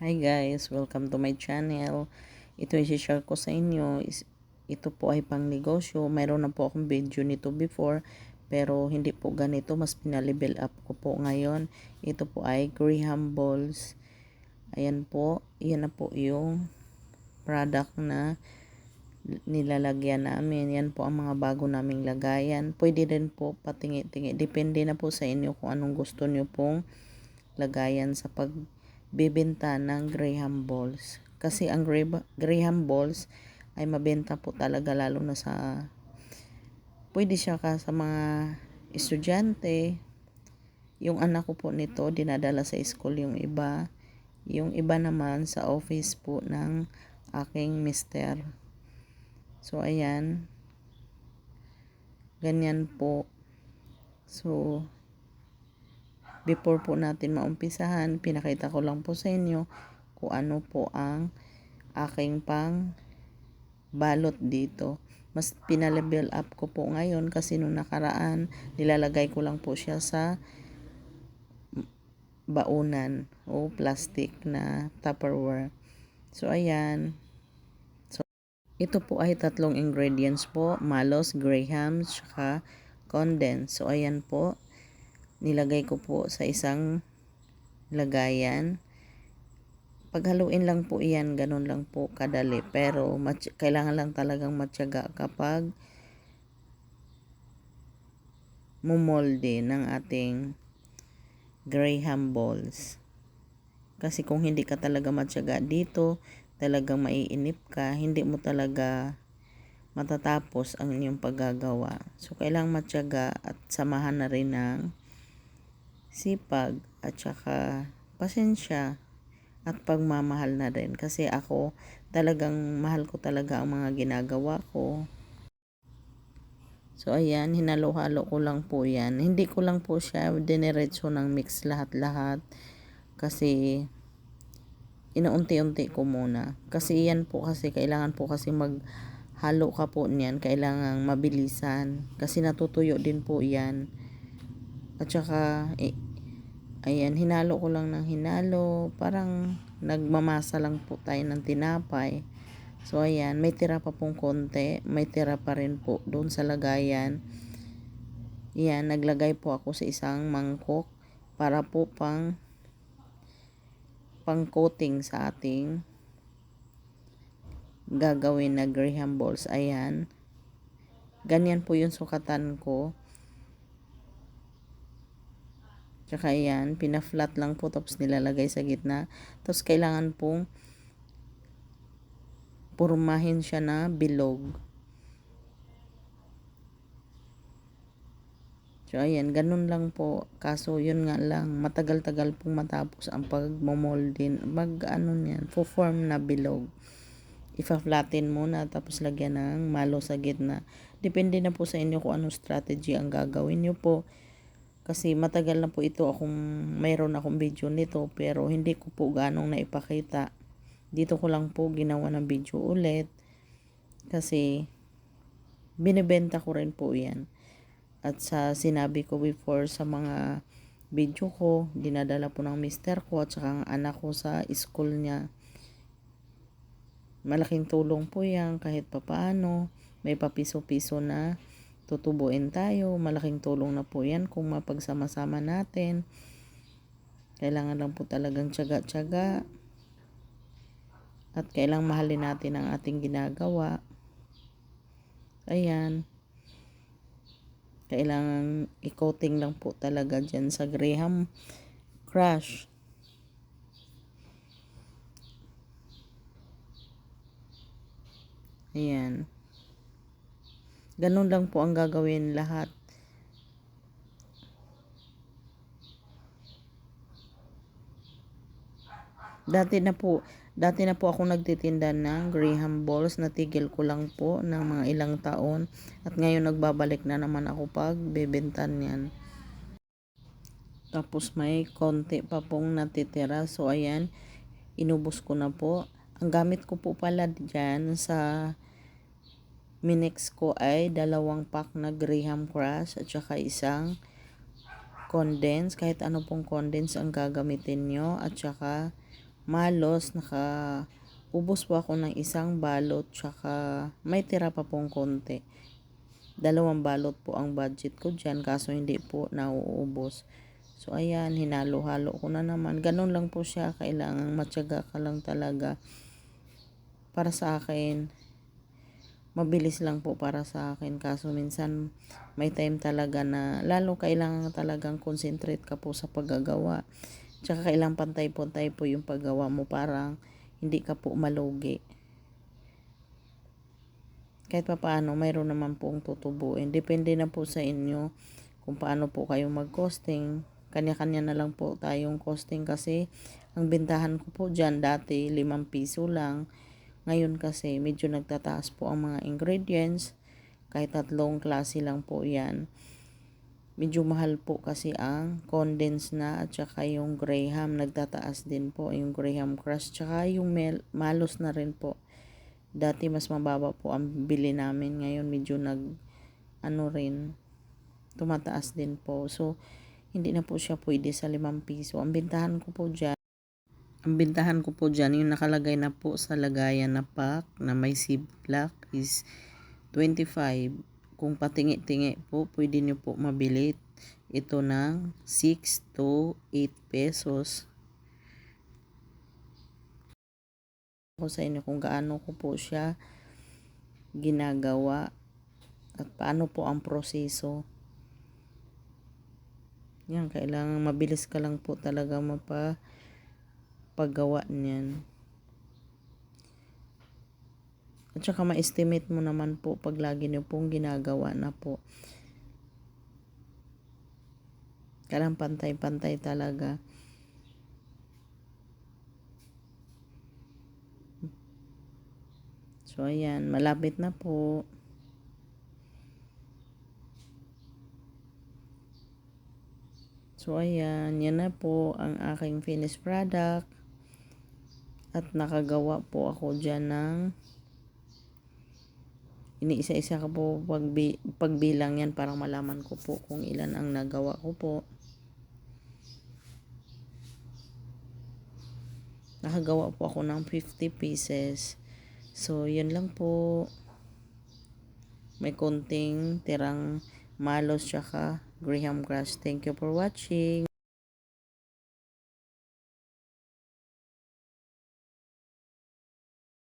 Hi guys, welcome to my channel. Ito yung share ko sa inyo. Ito po ay pang negosyo. Mayroon na po akong video nito before. Pero hindi po ganito. Mas pinalevel up ko po ngayon. Ito po ay Graham Balls. Ayan po. Yan na po yung product na nilalagyan namin. Yan po ang mga bago naming lagayan. Pwede din po patingi-tingi. Depende na po sa inyo kung anong gusto nyo pong lagayan sa pag bibenta ng Graham Balls. Kasi ang Graham Balls ay mabenta po talaga lalo na sa pwede siya ka sa mga estudyante. Yung anak ko po nito dinadala sa school yung iba. Yung iba naman sa office po ng aking mister. So ayan. Ganyan po. So before po natin maumpisahan, pinakita ko lang po sa inyo kung ano po ang aking pang balot dito. Mas pinalevel up ko po ngayon kasi nung nakaraan, nilalagay ko lang po siya sa baunan o plastic na tupperware. So, ayan. So, ito po ay tatlong ingredients po. Malos, graham, saka condensed. So, ayan po nilagay ko po sa isang lagayan. Paghaluin lang po iyan, ganun lang po kadali. Pero kailangan lang talagang matyaga kapag mumolde ng ating graham balls. Kasi kung hindi ka talaga matyaga dito, talagang maiinip ka, hindi mo talaga matatapos ang inyong paggagawa. So, kailangan matyaga at samahan na rin ng sipag at saka pasensya at pagmamahal na rin. Kasi ako talagang mahal ko talaga ang mga ginagawa ko. So ayan hinalo-halo ko lang po yan. Hindi ko lang po siya diniretso ng mix lahat-lahat. Kasi inuunti-unti ko muna. Kasi yan po kasi kailangan po kasi mag halo ka po niyan. Kailangan mabilisan. Kasi natutuyo din po yan. At saka, eh, ayan, hinalo ko lang ng hinalo. Parang nagmamasa lang po tayo ng tinapay. So, ayan, may tira pa pong konti. May tira pa rin po doon sa lagayan. Ayan, naglagay po ako sa isang mangkok para po pang pang coating sa ating gagawin na graham balls. Ayan. Ganyan po yung sukatan ko. Tsaka yan, pina-flat lang po tapos nilalagay sa gitna. Tapos kailangan pong purmahin siya na bilog. So, ayan, ganun lang po. Kaso, yun nga lang, matagal-tagal pong matapos ang pagmomoldin. Mag, ano niyan, form na bilog. Ifa-flatten muna, tapos lagyan ng malo sa gitna. Depende na po sa inyo kung anong strategy ang gagawin nyo po. Kasi matagal na po ito akong mayroon akong video nito pero hindi ko po ganong naipakita. Dito ko lang po ginawa ng video ulit. Kasi binibenta ko rin po yan. At sa sinabi ko before sa mga video ko, dinadala po ng mister ko at saka ang anak ko sa school niya. Malaking tulong po yan kahit papaano. May papiso-piso na tutubuin tayo. Malaking tulong na po yan kung mapagsama-sama natin. Kailangan lang po talagang tsaga-tsaga. At kailangan mahalin natin ang ating ginagawa. Ayan. Kailangan i-coating lang po talaga dyan sa Graham Crush. Ayan. Ganun lang po ang gagawin lahat. Dati na po, dati na po ako nagtitinda ng Graham Balls. Natigil ko lang po ng mga ilang taon. At ngayon nagbabalik na naman ako pag bebentan yan. Tapos may konti pa pong natitira. So ayan, inubos ko na po. Ang gamit ko po pala dyan sa minix ko ay dalawang pack na Graham Crush at saka isang condense. Kahit ano pong condense ang gagamitin nyo. At saka malos, naka ubos po ako ng isang balot, tsaka may tira pa pong konti. Dalawang balot po ang budget ko dyan, kaso hindi po nauubos. So, ayan, hinalo-halo ko na naman. Ganun lang po siya, kailangan matyaga ka lang talaga. Para sa akin, mabilis lang po para sa akin. Kaso minsan, may time talaga na, lalo kailangan talagang concentrate ka po sa paggagawa. Tsaka kailangan pantay-pantay po yung paggawa mo parang hindi ka po malugi. Kahit pa paano, mayroon naman pong tutubuin. Depende na po sa inyo kung paano po kayo mag-costing. Kanya-kanya na lang po tayong costing kasi ang bintahan ko po dyan dati 5 piso lang. Ngayon kasi medyo nagtataas po ang mga ingredients. Kahit tatlong klase lang po yan. Medyo mahal po kasi ang condensed na at saka yung graham nagtataas din po yung graham crush tsaka yung mel- malos na rin po. Dati mas mababa po ang bili namin ngayon medyo nag ano rin tumataas din po. So hindi na po siya pwede sa 5 piso. Ang bintahan ko po dyan ang bintahan ko po dyan, yung nakalagay na po sa lagayan na pack na may ziplock is 25. Kung patingi-tingi po, pwede nyo po mabili ito ng 6 to 8 pesos. Ako sa inyo kung gaano ko po siya ginagawa at paano po ang proseso. Yan, kailangan mabilis ka lang po talaga mapa paggawa niyan. At saka ma-estimate mo naman po pag lagi niyo pong ginagawa na po. Kailangan pantay-pantay talaga. So, ayan. Malapit na po. So, ayan. Yan na po ang aking finished product. At nakagawa po ako dyan ng iniisa-isa ko po pagbi, pagbilang yan para malaman ko po kung ilan ang nagawa ko po. Nakagawa po ako ng 50 pieces. So, yun lang po. May konting tirang malos tsaka graham grass. Thank you for watching.